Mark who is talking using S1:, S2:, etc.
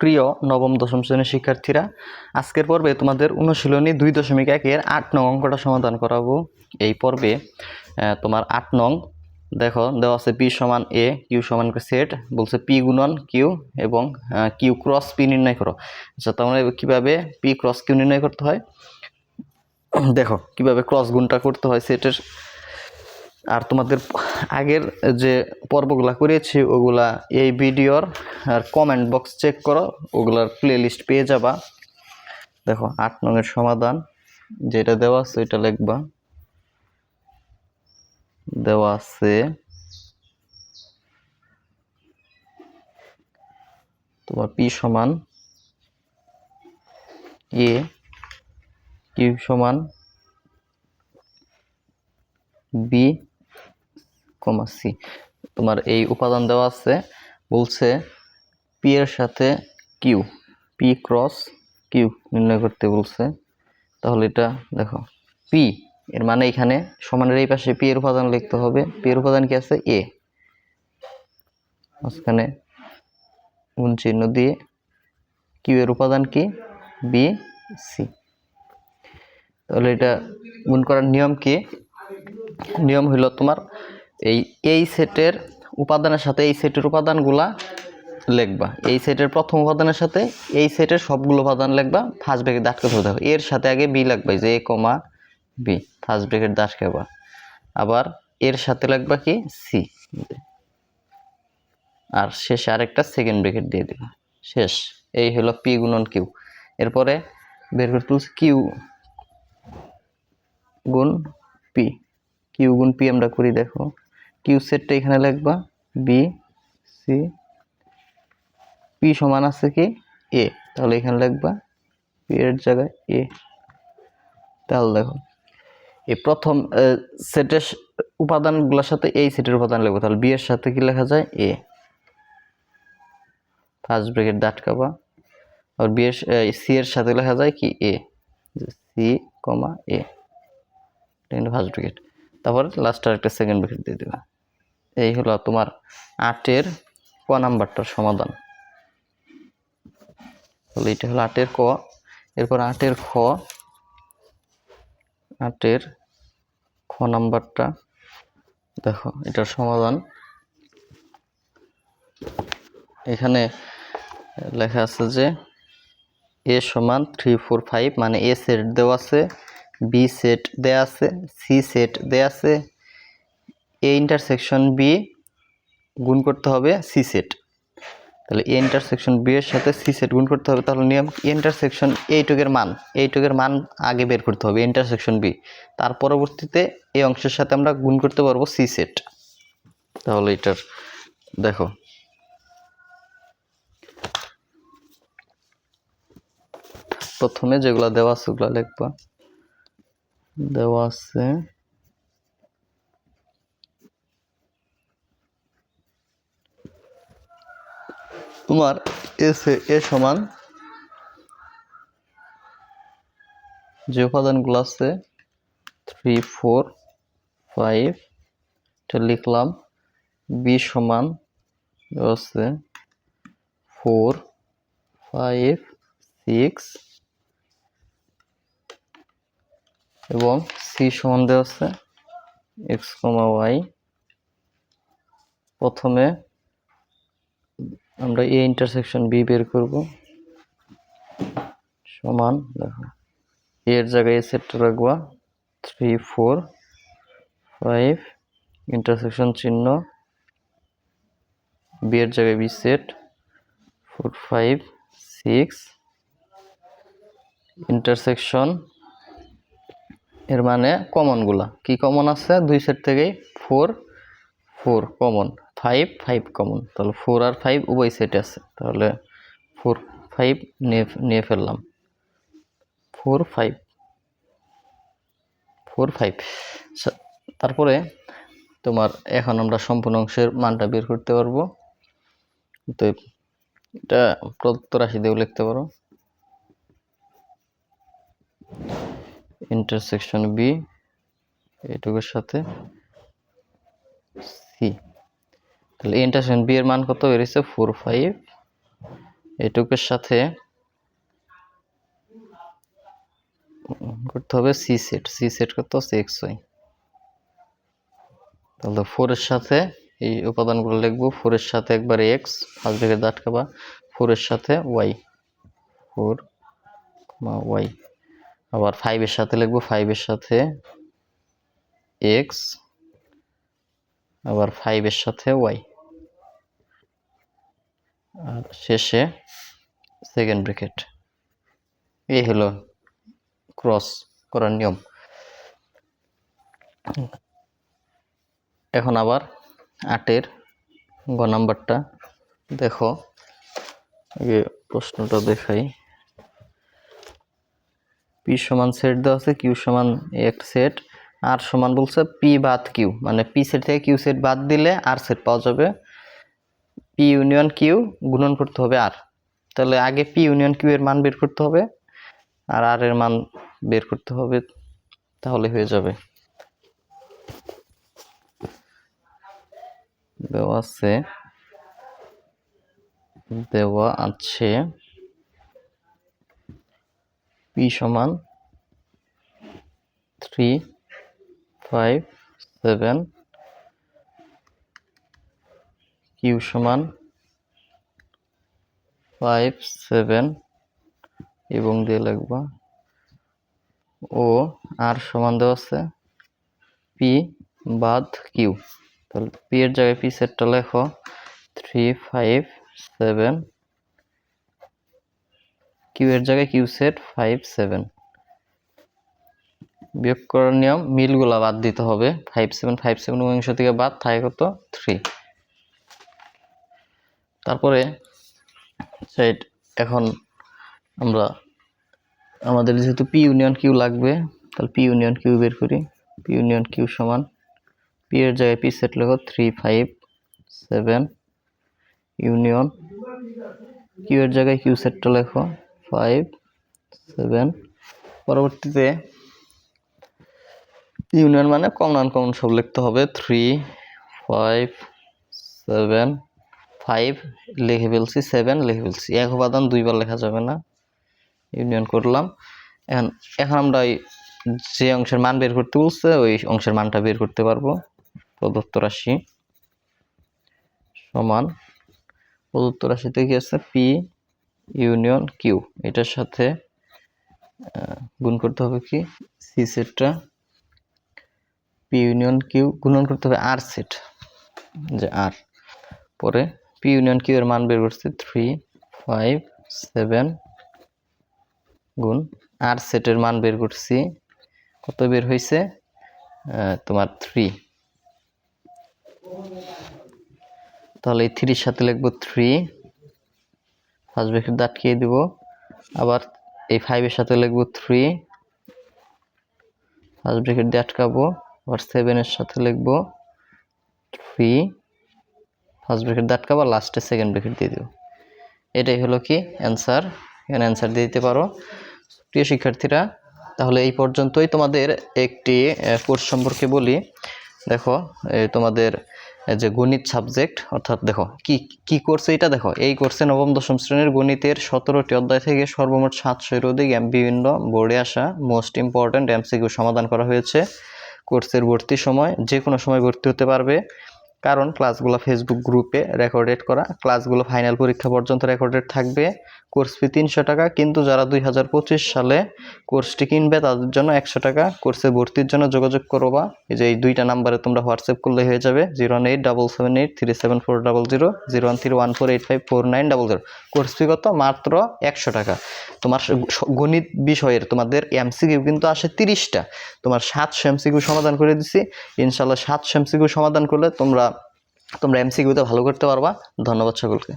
S1: প্রিয় নবম, দশম শ্রেণির শিক্ষার্থীরা, আজকের পর্বে তোমাদের অনুশীলনী দুই দশমিক একের আট নং অঙ্কটা সমাধান করাবো। এই পর্বে তোমার আট নং, দেখো, দেওয়া আছে পি সমান এ, কিউ সমান সেট, বলছে পি গুণন কিউ এবং কিউ ক্রস পি নির্ণয় করো। আচ্ছা তাহলে কীভাবে পি ক্রস কিউ নির্ণয় করতে হয়? দেখো, কীভাবে ক্রস গুণটা করতে হয় সেটের আর তোমাদের আগের যে পর্বগুলা করেছি, ওগুলা এই ভিডিওর আর কমেন্ট বক্স চেক করো, ওগুলার প্লে লিস্ট পেয়ে যাবা। দেখো, আট নংয়ের সমাধান, যেটা দেওয়া আছে ওইটা লিখবা। দেওয়া আছে, তোমার পি সমান এ, কিউ সমান বি সি তোমার এই উপাদান দেওয়া আছে, বলছে পি এর সাথে কিউ পি ক্রস কিউ নির্ণয় করতে বলছে। তাহলে এটা দেখো পি এর মানে এখানে সমানের এই পাশে পি এর উপাদান লিখতে হবে। পি এর উপাদান কি আছে? এ মাঝখানে গুণ চিহ্ন দিয়ে কিউ এর উপাদান কি? বি সি তাহলে এটা গুণ করার নিয়ম কি? নিয়ম হইল তোমার এই এই সেটের উপাদানের সাথে এই সেটের উপাদানগুলা লিখবা। এই সেটের প্রথম উপাদানের সাথে এই সেটের সবগুলো উপাদান লিখবা ফার্স্ট ব্রেকেট দাঁতকে ধরে দেখো এর সাথে আগে বি লাগবে যে A comma B first bracket দাঁত খাবা আবার এর সাথে লাগবা কি? সি আর শেষে আরেকটা সেকেন্ড ব্রেকেট দিয়ে দিবা। শেষ। এই হলো পি গুণন কিউ এরপরে বের করে তুলছি কিউ গুণ পি কিউ গুণ পি আমরা করি, দেখো। কিউ সেটটা এখানে লিখবা বি সি পি সমান আছে কি? এ তাহলে এখানে লিখবা পি এর জায়গায় এ তাহলে দেখো, এই প্রথম সেটের উপাদানগুলোর সাথে এই সেটের উপাদান লিখব, তাহলে বি এর সাথে কি লেখা যায়? এ ফার্স্ট ব্রেকেট দাটকাবা আর বি এর সি এর সাথে লেখা যায় কি? A C comma A first bracket তারপরে লাস্টের একটা সেকেন্ড ব্রেকেট দিয়ে দেবে। এই হলো তোমার আটের ক নাম্বারটার সমাধান। তাহলে এটা হলো আটের ক, এরপর আটের খ আটের খ নাম্বারটা, দেখো এটার সমাধান। এখানে লেখা আছে যে এ সমান থ্রি ফোর ফাইভ মানে এ সেট দেওয়া আছে, বি সেট দেওয়া আছে, সি সেট দেওয়া আছে এ ইন্টারসেকশন বি গুণ করতে হবে সি সেট তাহলে এ ইন্টারসেকশন বি এর সাথে সি সেট গুণ করতে হবে, তাহলে নিয়ম ইন্টারসেকশন এইটুকের মান এইটুকের মান আগে বের করতে হবে ইন্টারসেকশন বি তার পরবর্তীতে এই অংশের সাথে আমরা গুণ করতে পারব সি সেট তাহলে এটার, দেখো। প্রথমে যেগুলো দেওয়া আছে ওগুলো লিখবা। দেওয়া আছে তোমার এস এ সমান যে উপাদানগুলো আছে থ্রি ফোর ফাইভ এটা লিখলাম বি সমান আছে ফোর ফাইভ সিক্স এবং সি সমান দেওয়া আছে এক্স কমা ওয়াই প্রথমে আমরা এ ইন্টারসেকশন বি বের করব। সমান, দেখো এর জায়গায় সেটটা রাখবা। থ্রি ফোর ফাইভ ইন্টারসেকশন চিহ্ন। বি এর জায়গায় B set four five six intersection এর মানে কমনগুলা কি কমন আছে? দুই সেট থেকেই four four common five five common তাহলে ফোর আর ফাইভ উভয় সেটে আছে। তাহলে ফোর ফাইভ নিয়ে নিয়ে ফেললাম। ফোর ফাইভ ফোর ফাইভ তারপরে তোমার এখন আমরা সম্পূর্ণ অংশের মানটা বের করতে পারব। তো এটা প্রদত্ত রাশি দিয়েও লিখতে পারো। ইন্টারসেকশন বি এটুকুর সাথে সি তাহলে ইন্টারসেকশন বি এর মান কত বেরিয়েছে? ফোর ফাইভ এটুকের সাথে করতে হবে সি সেট সি সেট করতে হচ্ছে এক্স ওয়াই তাহলে ফোরের সাথে এই উপাদানগুলো লিখব। ফোরের সাথে একবার এক্স ফার্স্ট ব্রেকেট আটকাবা। ফোরের সাথে ওয়াই ফোর ওয়াই আবার ফাইভের সাথে লিখব। ফাইভের সাথে এক্স আবার ফাইভের সাথে ওয়াই আর শেষে সেকেন্ড ব্রেকেট এই হলো ক্রস করার নিয়ম। এখন আবার আটের গ নাম্বারটা দেখো। আগে প্রশ্নটা দেখাই। পি সমান সেট দেওয়া আছে, কিউ সমান এক সেট আর সমান বলছে পি বাদ কিউ মানে পি সেট থেকে কিউ সেট বাদ দিলে আর সেট পাওয়া যাবে। পি ইউনিয়ন কিউ গুণন করতে হবে আর তাহলে আগে পি ইউনিয়ন কিউ এর মান বের করতে হবে আর আর এর মান বের করতে হবে, তাহলে হয়ে যাবে। দেওয়া আছে দেওয়া আছে পি সমান থ্রি ফাইভ সেভেন কিউ সমান ফাইভ সেভেন এবং দিয়ে লিখবা ও আর সমান দেওয়া আছে পি বাদ কিউ তাহলে পি এর জায়গায় পি সেটটা লেখো। থ্রি ফাইভ সেভেন কিউ এর জায়গায় কিউ সেট ফাইভ সেভেন বিয়োগ করার নিয়ম, মিলগুলা বাদ দিতে হবে। ফাইভ সেভেন ফাইভ সেভেন উনিশ থেকে বাদ থাকে কত থ্রি তারপরে সেট এখন আমরা আমাদের যেহেতু পি ইউনিয়ন কিউ লাগবে, তাহলে পি ইউনিয়ন কিউ বের করি। পি ইউনিয়ন কিউ সমান পি এর জায়গায় পি সেট লেখো three five seven union Q এর জায়গায় কিউ সেটটা লেখো ফাইভ সেভেন পরবর্তীতে ইউনিয়ন মানে কমন আনকমন সব লিখতে হবে। থ্রি ফাইভ সেভেন ফাইভ লিখে ফেলছি সেভেন লিখে ফেলছি। এক উপাদান দুইবার লেখা যাবে না। ইউনিয়ন করলাম। এখন এখন আমরা যে অংশের মান বের করতে বলছে, ওই অংশের মানটা বের করতে পারব। প্রদত্ত রাশি সমান প্রদত্ত রাশিতে কি আছে? পি ইউনিয়ন কিউ এটার সাথে গুণ করতে হবে কি? সি সেটটা পি ইউনিয়ন কিউ গুণন করতে হবে আর সেট যে আর পরে পি ইউনিয়ন কিউ এর মান বের করছি থ্রি ফাইভ সেভেন গুণ আর সেটের মান বের করছি, কত বের হয়েছে তোমার থ্রি তাহলে এই থ্রির সাথে লিখব থ্রি ফার্স্ট ব্রেকেট আটকিয়ে দিব। আবার এই ফাইভের সাথে লিখব থ্রি ফার্স্ট ব্রেকেট দিয়ে আবার সেভেনের সাথে লিখব থ্রি ফার্স্ট ব্রেকেট দিয়ে আটকাবো লাস্টে সেকেন্ড ব্রেকেট দিয়ে দিব। এটাই হলো কি অ্যান্সার এখানে অ্যান্সার দিয়ে দিতে পারো। প্রিয় শিক্ষার্থীরা, তাহলে এই পর্যন্তই তোমাদের একটি কোর্স সম্পর্কে বলি। দেখো তোমাদের যে গণিত সাবজেক্ট অর্থাৎ দেখো, কি কি কোর্স এটা দেখো? এই কোর্সে নবম, দশম শ্রেণির গণিতের সতেরোটি অধ্যায় থেকে সর্বমোট সাতশোর অধিক বিভিন্ন বোর্ডে আসা মোস্ট ইম্পর্ট্যান্ট এমসিকিউ সমাধান করা হয়েছে। কোর্সের ভর্তির সময় যে কোনো সময় ভর্তি হতে পারবে। কারণ ক্লাসগুলো ফেসবুক গ্রুপে রেকর্ডেড করা। ক্লাসগুলো ফাইনাল পরীক্ষা পর্যন্ত রেকর্ডেড থাকবে। কোর্স ফি তিনশো টাকা, কিন্তু যারা দুই হাজার পঁচিশ সালে কোর্সটি কিনবে, তাদের জন্য একশো টাকা। কোর্সে ভর্তির জন্য যোগাযোগ করবা এই যে এই দুইটা নাম্বারে তোমরা হোয়াটসঅ্যাপ করলে হয়ে যাবে zero eight double seven eight three seven four double zero zero one three one four eight five four nine double zero course fee কত? মাত্র একশো টাকা। তোমার গণিত বিষয়ের তোমাদের এমসিকিউ কিন্তু আসে তিরিশটা। তোমার সাতশো এমসিকিউ সমাধান করে দিছি। ইনশাল্লাহ সাতশো এমসিকিউ সমাধান করলে তোমরা তোমরা এমসিকিউতে ভালো করতে পারবা। ধন্যবাদ সকলকে।